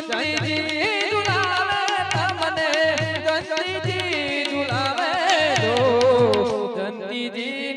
ચંદીજી ઝુલાવે તમને ચંદીજી ઝુલાવે જો. ચંદીજી